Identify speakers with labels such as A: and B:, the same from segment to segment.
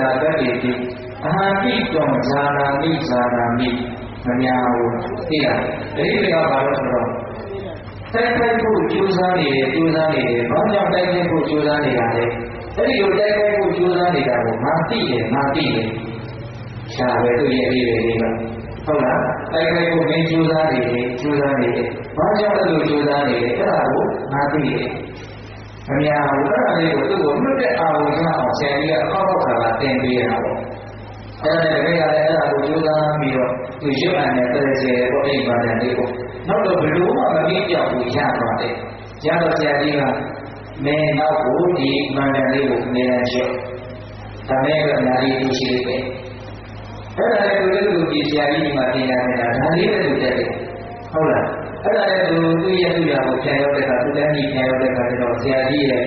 A: ရာတတိတိအဟံပိတောဇာနာမိဇာနာမိမများဘူးသိလားဒီလိုကဘာလို့ဆိုတော့တိုက်ခိုက်ဖို့ကြိုးစားနေတယ်ကြိုးစားနေတယ်ဘာကြောင့်တိုက်ခိုက်ဖို့ကြိုးစားနေတာလဲအဲ့ဒီလိုတိုက်ခိုက်ဖို့ကြိုးစားနေတာကိုငါသိတယ်ငါသိတယ်ရှားပဲသူရဲ့အရေးတွေလေးကဟုတ်လားတိုက်ခိုက်ဖို့မင်းကြိုးစားနေတယ်ကြိုးစားနေတယ်ဘာကြောင့်အဲ့လိုကြိုးစားနေလဲအဲ့ဒါကိုငါသိတယ် မများဘူးအဲ့ဒါလေးကိုသူ့ကိုလွတ်တဲ့အာရုံကြောင့်ဆရာကြီးကအခောက်ခောက်ကလာတင်ပေးရတာပေါ့အဲ့ဒါနဲ့တကယ်ကလည်းအဲ့ဒါကိုကြိုးစားပြီးတော့သူရွတ်အန်နဲ့တည်းစေပေါ့အိမ်ပါတဲ့လေးကိုနောက်တော့ဘယ်လိုမှမပြီးပြောက်ဘူးရသွားတယ်ရတော့ဆရာကြီးကမင်းနောက်ကိုဒီမန္တန်လေးကိုနေရာရွတ်ဒါနဲ့ကအများကြီးသူရှိတယ်အဲ့ဒါလည်းသူလည်းသူဒီဆရာကြီးဒီမှာတင်ရတယ်ဒါလေးလည်းသူတက်တယ်ဟုတ်လားအဲ့ဒါလည်းသူသူ့ရဲ့သူ့ရကိုပြန်ရောက်တဲ့ အခါသူလည်းဒီပြန်ရောက်တဲ့အခါကျတော့ဆရာကြီးရဲ့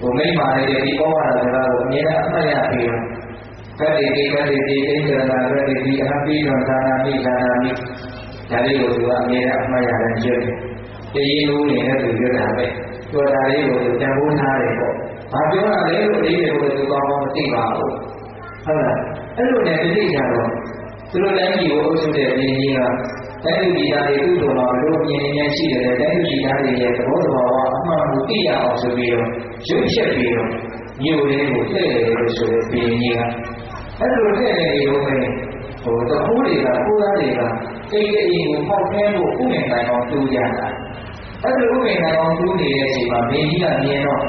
A: ဟိုမိမလေးတွေဒီပေါ်လာတဲ့စကားကိုအမြဲတမ်းအမှတ်ရပြီးတော့ကတိတိကတိတိအိန္ဒြနာကတိတိအပိဓမ္မာနာမိသာနာမိဒါလေးကိုသူကအမြဲတမ်းအမှတ်ရတယ်ကျွတ်တယ်တည်ရင်းလို့နေတဲ့သူကျွတ်တာပဲကျွတ်တာလေးကိုသူတန်ဖိုးထားတယ်ပေါ့ဘာပြောတာလဲလို့အလေးတွေကိုသူကောင်းကောင်းမသိပါဘူးဟုတ်လားအဲ့လိုနဲ့တတိကြတော့သူတို့တိုင်းပြည်ကိုအုပ်ချုပ်တဲ့ပြည်ကြီးက တိုင်းလူပြည်သားတွေသူ့တော်မှာဘလို့မြင်နေနေရှိတယ်တိုင်းလူပြည်သားတွေရဲ့သဘောတဘာဝအမှန်ကိုသိရအောင်ဆိုပြီးတော့ရုပ်ချက်ပြီးတော့မြို့လေးကိုထည့်တယ်လို့ဆိုတဲ့ပြည်ကြီးကအဲ့လိုထည့်နေရုံပဲဟိုတခိုးတွေကကိုးသားတွေကတိတ်တိတ်ကိုပေါက်ခဲဖို့ဥမြင်တိုင်းအောင်တူကြတာအဲ့လိုဥမြင်တိုင်းအောင်တူနေတဲ့အချိန်မှာဘင်းကြီးကမြင်တော့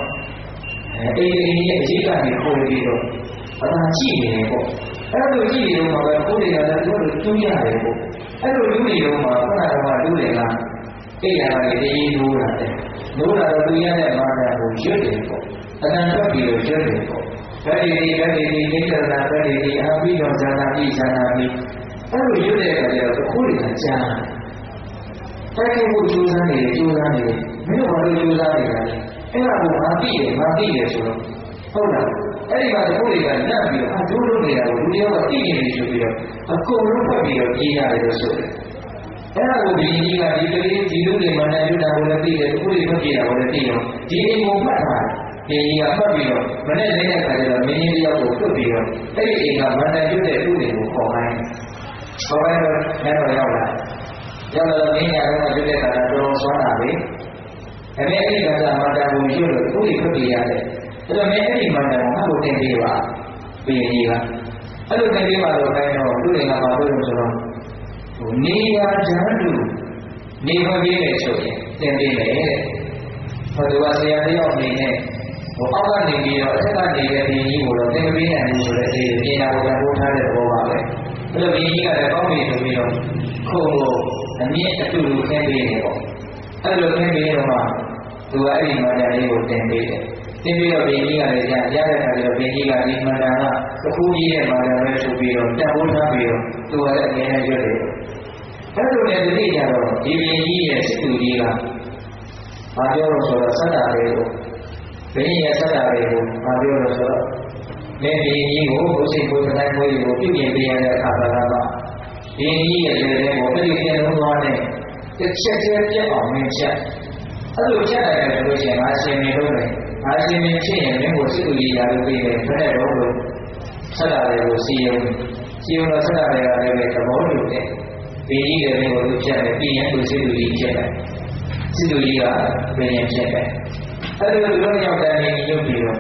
A: အဲအိမ်အိမ်ရဲ့အရှိကနေခိုးပြီးတော့အသာကြည့်နေတယ်ပေါ့အဲ့လိုကြည့်နေတော့မှပဲကိုယ်တွေကလည်းသူတို့တူးရတယ်ပေါ့ အဲ့လိုလူတွေတော့မှခုနကမှလူတွေကအိမ်ရတာတွေတည်ရလို့လာတယ်လို့လာတော့သူရတဲ့မာနကိုရွတ်တယ်ပေါ့အတန်ထွက်ပြီးတော့ရွတ်တယ်ပေါ့ဗတ္တိတိဗတ္တိတိနိစ္စနာဗတ္တိတိအာပိတော်ဇာနာပိဇာနာပိအဲ့လိုရွတ်တဲ့အခါကျတော့ကိုယ်တွေကကြားတိုက်ခိုက်ဖို့ကြိုးစားနေတယ်ကြိုးစားနေတယ်မင်းတို့ဘာလို့ကြိုးစားနေတာလဲအဲ့ဒါကိုငါသိတယ်ငါသိတယ်ဆိုတော့ဟုတ်လား အဲ့ဒီမှာတခုတွေကလက်ပြီးတော့အကျိုးလုပ်နေတာကိုလူတယောက်ကသိနေပြီဆိုပြီးတော့အကုန်လုံးဖတ်ပြီးတော့ကြီးရတယ်လို့ဆိုတယ်အဲ့ဒါကိုဒီကြီးကဒီကလေးဒီလူတွေမှလည်းယူတာကိုလည်းသိတယ်တခုတွေဖတ်ကြည့်တာကိုလည်းသိတော့ဒီအိမ်ကိုမှတ်တာဒီကြီးကဖတ်ပြီးတော့မနေ့လေးတဲ့ခါကျတော့မင်းကြီးတယောက်ကိုတွတ်ပြီးတော့အဲ့ဒီအိမ်ကမန္တန်ကျွတဲ့ဥတွေကိုခေါ်ခိုင်းခေါ်ခိုင်းတော့လည်းတော့ရောက်လာရောက်လာတော့မင်းညာကတော့ကျွတဲ့ခါတော့တော်ဆွမ်းတာပဲအဲ့ဒီအိမ်ကမန္တန်ကိုရွတ်လို့ဥတွေဖတ်ပြရတယ် အဲ့တော့မင်းအဲ့ဒီမန္တန်ကိုငါ့ကိုတင်ပေးပါဘုရင်ကြီးကအဲ့လိုတင်ပေးပါတော့ခိုင်းတော့သူတွေကဘာလို့လဲဆိုတော့ဟိုနေရာချမ်းတူနေမပြေးတယ်ဆိုရင်တင်ပေးတယ်တဲ့ဟိုသူကဆရာတယောက်အနေနဲ့ဟိုအောက်ကနေပြီးတော့အထက်ကနေတဲ့ဘုရင်ကြီးကိုတော့တင်မပေးနိုင်ဘူးဆိုတဲ့အေးပညာကိုပြန်ပို့ထားတဲ့ဘောပါပဲအဲ့လိုဘုရင်ကြီးကလည်းကောင်းပြီဆိုပြီးတော့ခုံကိုအမြင့်အတူတူခင်းပေးတယ်ပေါ့အဲ့လိုခင်းပေးတော့မှသူကအဲ့ဒီမန္တန်လေးကိုတင်ပေးတယ် တင်ပြီးတော့ဘင်းကြီးကလည်းကြားကြားတဲ့အခါကျတော့ဘင်းကြီးကဒီမန္တန်ကတခုကြီးတဲ့မန္တန်ပဲဆိုပြီးတော့တန်ဖိုးထားပြီးတော့သူကလည်းအမြဲတမ်းရွတ်တယ်။အဲ့လိုနဲ့တတိကြတော့ဒီဘင်းကြီးရဲ့စစ်သူကြီးကဘာပြောလို့ဆိုတော့ဆက်တာလေးကိုဘင်းကြီးရဲ့ဆက်တာလေးကိုဘာပြောလို့ဆိုတော့မင်းဘင်းကြီးကိုဘုစိတ်ကိုတိုင်းကိုကိုပြုပြင်ပေးရတဲ့အခါကလည်းဘင်းကြီးရဲ့လက်ထဲကိုပြည့်ပြည့်လုံးသွားတဲ့တစ်ချက်တည်းပြတ်အောင်မင်းချက်အဲ့လိုချက်လိုက်တယ်ဆိုလို့ရှိရင်ငါရှင်နေလို့လေ ငါရှင်နေဖြစ်ရင်မင်းကိုစစ်သူကြီးရာလို့ပြီးတယ်ဘယ်နဲ့တော့လို့ဆက်တာတွေကိုစီယုံစီယုံတော့ဆက်တာတွေကလည်းသဘောတူတယ်ဒီကြီးတယ်ကိုသူဖြတ်တယ်ပြီးရင်သူစစ်သူကြီးဖြတ်တယ်စစ်သူကြီးကဘယ်ရင်ဖြတ်တယ်အဲ့ဒီလိုသူတို့ရောက်တယ်နေရုပ်ပြီးတော့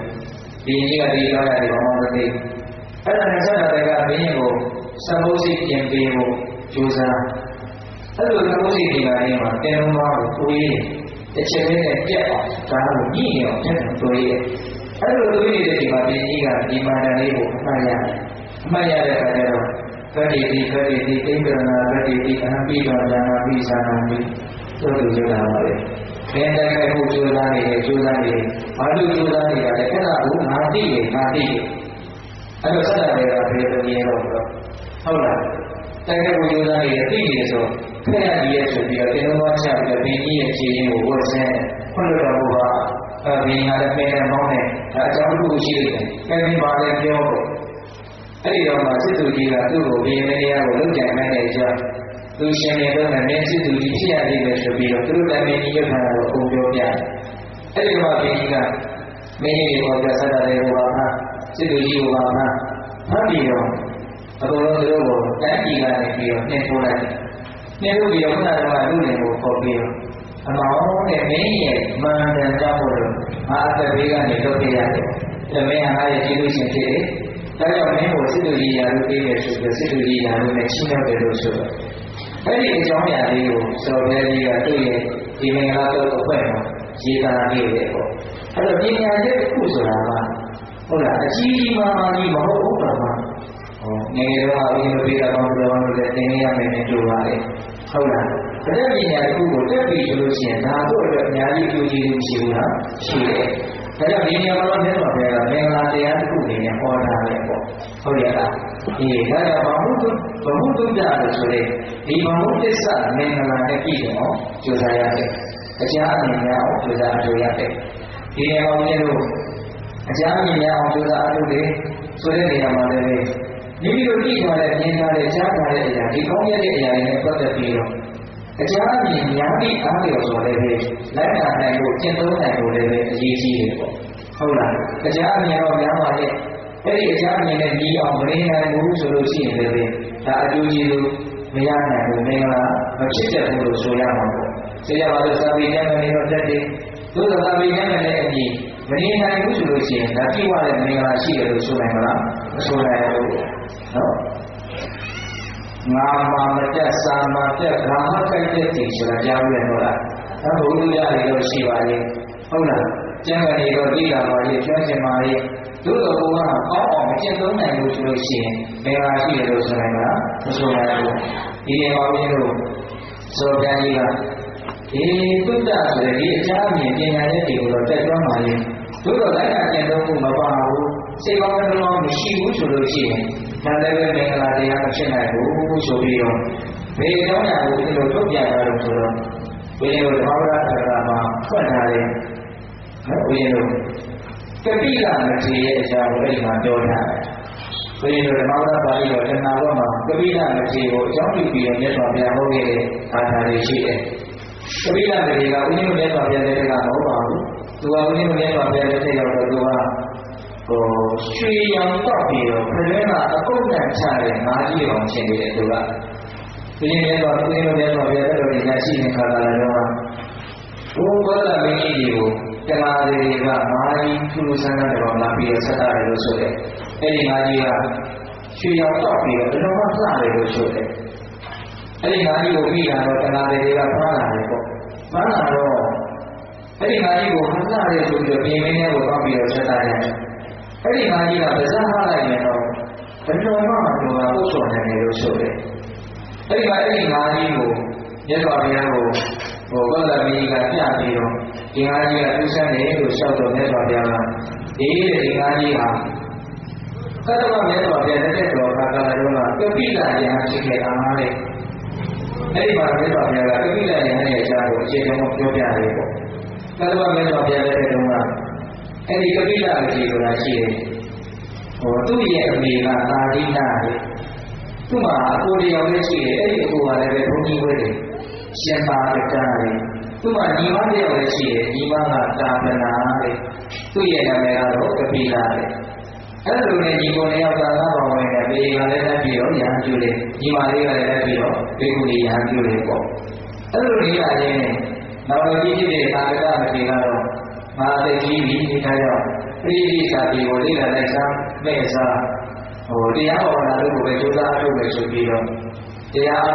A: ဒီကြီးကဒီကားရတယ်ဘာမှမသိအဲ့ဒါနဲ့ဆက်တာတွေကဘင်းရင်ကိုစမုတ်စိတ်ပြင်ပေးဖို့ကြိုးစားအဲ့လိုစမုတ်စိတ်ဒီလာရင်မှာတင်းလုံးသွားကိုကိုယ် တစ်ချက်လေးနဲ့ပြက်အောင်ဒါကိုညှိနေအောင်တက်တယ်ဆိုရဲအဲ့လိုလူတွေဒီမှာဒီကြီးကဒီမာနလေးကိုအမှတ်ရတယ်အမှတ်ရတဲ့အခါကျတော့သတိတိသတိတိသိက္ခာနာသတိတိအဟံပိတော်ဉာဏပိသနာပိသို့လူကြတာပါလေဘယ်တိုင်ခိုက်ဖို့ကြိုးစားနေတယ်ကြိုးစားနေတယ်ဘာလို့ကြိုးစားနေတာလဲအဲ့ဒါကိုငါသိတယ်ငါသိတယ်အဲ့လိုဆက်တာတွေကဘယ်လိုမြင်တော့ဟုတ်လားတိုင်ခိုက်ဖို့ကြိုးစားနေတယ်သိတယ်ဆိုဖ က်ရကြီးရဲ့ဆိုပြီးတော့တင်လုံးချပြီးတော့ဘင်းကြီးရဲ့ခြေရင်းကိုဝတ်ဆင်းခွင့်လွှတ်တော်မူပါအဲဘင်းကလည်းပင်နဲ့မောင်းနဲ့အဲအကြောင်းတစ်ခုရှိတယ်။အဲဒီမှာလည်းပြောတော့အဲ့ဒီတော့မှစစ်သူကြီးကသူ့ကိုဘင်းလေးတရားကိုလုံခြံနိုင်တဲ့ကြောင့်သူရှင်နေတော့လည်းစစ်သူကြီးဖြစ်ရသေးတယ်ဆိုပြီးတော့သူတို့လည်းမင်းကြီးရုပ်ခံတော့အကုန်ပြောပြတယ်။အဲ့ဒီမှာဘင်းကြီးကမင်းကြီးကိုပြဆက်တာလေးကိုပါဟာစစ်သူကြီးကိုပါဖမ်းဖမ်းပြီးတော့အကုန်လုံးသူတို့ကိုတိုင်းပြည်ကနေပြီးတော့နှင်ထိုးလိုက်နှ င်ထိုးပြီးတော့ခုနကလူလင်ကိုခေါ်ပြီးတော့အမောင်းနဲ့မင်းရဲ့မန္တန်ကြောင့်လို့ငါအသက်ဘေးကနေလွတ်ပြရတယ်။ဒါမင်းဟာငါရဲ့ကျေးဇူးရှင်ဖြစ်တယ်။ဒါကြောင့်မင်းကိုစစ်သူကြီးရာလို့ပြေးရဆိုပြီးစစ်သူကြီးရာလို့နဲ့ချင်းရောက်တယ်လို့ဆိုတော့အဲ့ဒီအကြောင်းအရာလေးကိုစော်ဘဲကြီးကသူ့ရဲ့ဒီမင်္ဂလာတော့အဖွဲ့မှာရေးသားခဲ့တယ်ပေါ့။အဲ့တော့ပညာချက်တစ်ခုဆိုတာကဟုတ်လားအကြီးကြီးမားမားကြီးမဟုတ်ဘူးပါမှာဟောငယ်ငယ်တော့အရင်လိုပြေးတာတော့ပြောလို့လည်းသင်ရမယ်နဲ့တွေ့ပါလေ ဟုတ်လားဒါနဲ့ပညာတစ်ခုကိုတက်ပြီဆိုလို့ရှိရင်ဒါတို့အတွက်အများကြီးအကျိုးကျေးဇူးရှိဘူးလားရှိတယ်ဒါကြောင့်ဒီနေရာမှာမြတ်စွာဘုရားကမင်္ဂလာတရားတစ်ခုအနေနဲ့ဟောထားတယ်ပေါ့ဟုတ်ရဲ့လားဒီဒါကြောင့်ဘာမှုတုဘာမှုတုပြလို့ဆိုတဲ့ဒီဘာမှုသစ္စာမင်္ဂလာနဲ့ပြည်တော့ကြိုးစားရတယ်အကြအမြင်များအောင်ကြိုးစားအကျိုးရတယ်ဒီနေရာမှာမြတ်တို့အကြအမြင်များအောင်ကြိုးစားအကျိုးတွေဆိုတဲ့နေရာမှာလည်း မိမိတို့ကြည့်ထားတဲ့မြင်ထားတဲ့ကြားထားတဲ့အရာဒီကောင်းရတဲ့အရာတွေနဲ့ပတ်သက်ပြီးတော့အကြအမြင်များပြီးအားလျော်ဆိုလည်းပဲလက်ခံနိုင်ဖို့ကျင့်သုံးနိုင်ဖို့လည်းပဲအရေးကြီးတယ်ပေါ့ဟုတ်လားအကြအမြင်တော့များပါရဲ့အဲ့ဒီအကြအမြင်နဲ့ပြီးအောင်မရနိုင်ဘူးဆိုလို့ရှိရင်လည်းဒါအကျိုးကျေးဇူးမရနိုင်ဘူးမင်္ဂလာမဖြစ်တဲ့ဘူးလို့ဆိုရမှာပေါ့ဆရာပါလို့စာပေကျမ်းကနေတော့တက်တယ်သို့သောစာပေကျမ်းနဲ့အညီ မနေနိုင်ဘူးဆိုလို့ရှိရင်ဒါပြည့်ဝတဲ့မင်္ဂလာရှိတယ်လို့ဆိုနိုင်မလားမဆိုနိုင်ဘူးနော်ငါမာမတက်စာမတက်ဓမ္မကိုက်တဲ့တည်ဆိုတာကြားဘူးလေဟုတ်လားဒါဘုရားရည်တော့ရှိပါလေဟုတ်လားကျမ်းဂန်တွေတော့သိတာပါလေကျွမ်းကျင်ပါလေတို့တော့ဘုရားကောင်းအောင်မကျင့်သုံးနိုင်ဘူးဆိုလို့ရှိရင်မင်္ဂလာရှိတယ်လို့ဆိုနိုင်မလားမဆိုနိုင်ဘူးဒီနေရာမှာဘုရားတို့ဆိုပြန်ကြီးက ဒီသုတ္တဆိုတဲ့ဒီအချားအမြင်ပညာရဲ့တွေကိုတော့တက်ကြွမှာလေတို့တော့လိုက်တာကျင့်သုံးမှုမပါဘူးစိတ်ကောင်းတဲ့လုံးမရှိဘူးဆိုလို့ရှိရင်ဒါလည်းပဲမင်္ဂလာတရားမဖြစ်နိုင်ဘူးဆိုပြီးတော့ဘေးကြောင်းရာကိုဒီလိုထုတ်ပြန်တာလို့ဆိုတော့ဘုရားတို့ဓမ္မပဒသရမှာဖွင့်ထားတယ်နော်ဘုရားတို့ကပိကမထေရရဲ့အကြောင်းကိုအဲ့ဒီမှာပြောထားတယ်ဘုရားတို့ဓမ္မပဒပါဠိတော်တဏှာဘောမှာကပိကမထေရကိုအကြောင်းပြုပြီးတော့မြတ်စွာဘုရားဟောခဲ့တဲ့အာထာတွေရှိတယ် ကပိကမထေရကဦးဇင်းတို့မြတ်စွာဘုရားတဲ့ကမဟုတ်ပါဘူးသူကဦးဇင်းတို့မြတ်စွာဘုရားတဲ့ရောက်တော့သူကဟိုရွှေရောင်တော့ပြီးတော့ခရဲကအကုတ်တန်ချတဲ့ငါးကြီးအောင်ရှင်နေတဲ့သူကဒီနေ့တော့ဦးဇင်းတို့မြတ်စွာဘုရားတဲ့တော်ကြီးရှိနေခါလာတော့ဘုဘောဓမင်းကြီးကိုတမားတွေကမာကြီးသူ့ဆန်းတဲ့တော်လာပြီးဆက်တာလို့ဆိုတယ်အဲ့ဒီငါးကြီးကရွှေရောင်တော့ပြီးတော့ဘယ်တော့မှစတယ်လို့ဆိုတယ် အဲ့ဒီငါးကြီးကိုပြီးတာတော့တမားတွေကဖမ်းလာတယ်ပေါ့ဖမ်းလာတော့အဲ့ဒီငါးကြီးကိုဖမ်းလာတယ်ဆိုပြီးတော့ပြင်မင်းနဲ့ကိုတော့ပြီးတော့ဆက်တာရတယ်အဲ့ဒီငါးကြီးကဗဇက်ဟလိုက်ရင်တော့ဘယ်တော့မှမတော်တာပုတ်ဆော်နိုင်တယ်လို့ဆိုတယ်အဲ့ဒီမှာအဲ့ဒီငါးကြီးကိုမြတ်စွာဘုရားကိုဟိုကောလမီကပြပြီးတော့ဒီငါးကြီးကသူဆန်းတယ်လို့လျှောက်တော့မြတ်စွာဘုရားကဒီဒီငါးကြီးဟာသတ္တဝမြတ်စွာဘုရားတက်တော်ခါကလာတော့ကပိလာယဟဖြစ်ခဲ့တာလေ အဲ့ဒီမှာမြတ်စွာဘုရားကကပိလာယဟရဲ့အကြောင်းကိုအခြေခံပြောပြတယ်ပေါ့သတ္တဝမြတ်စွာဘုရားတက်တော်ကအဲ့ဒီကပိလာကြီးဆိုတာရှိတယ်ဟိုသူ့ရဲ့အမေကသာရိနာလေသူ့မှာအကိုတယောက်လည်းရှိတယ်အဲ့ဒီအကိုကလည်းပဲဘုန်းကြီးဝဲတယ်ရှင်သာတက္ကလေသူ့မှာညီမတယောက်လည်းရှိတယ်ညီမကတာပနာလေသူ့ရဲ့နာမည်ကတော့ကပိလာလေ အဲ့လိုနဲ့ညီကိုနှစ်ယောက်သာသာပါဝင်တယ်ဘေးကလည်းလက်ပြီးတော့ရဟန်းပြုတယ်ညီမလေးကလည်းလက်ပြီးတော့ဘေကုလေးရဟန်းပြုတယ်ပေါ့အဲ့လိုနေရာချင်းနောက်တော့ဒီဖြစ်တဲ့သာရကမထေရကတော့ငါသိကြီးပြီးဒီတိုင်းတော့ပရိသီစာတိကိုလေ့လာလိုက်စားမဲ့စားဟိုတရားဟောတာလို့ပဲကြိုးစားအထုတ်မယ်ဆိုပြီးတော့တရား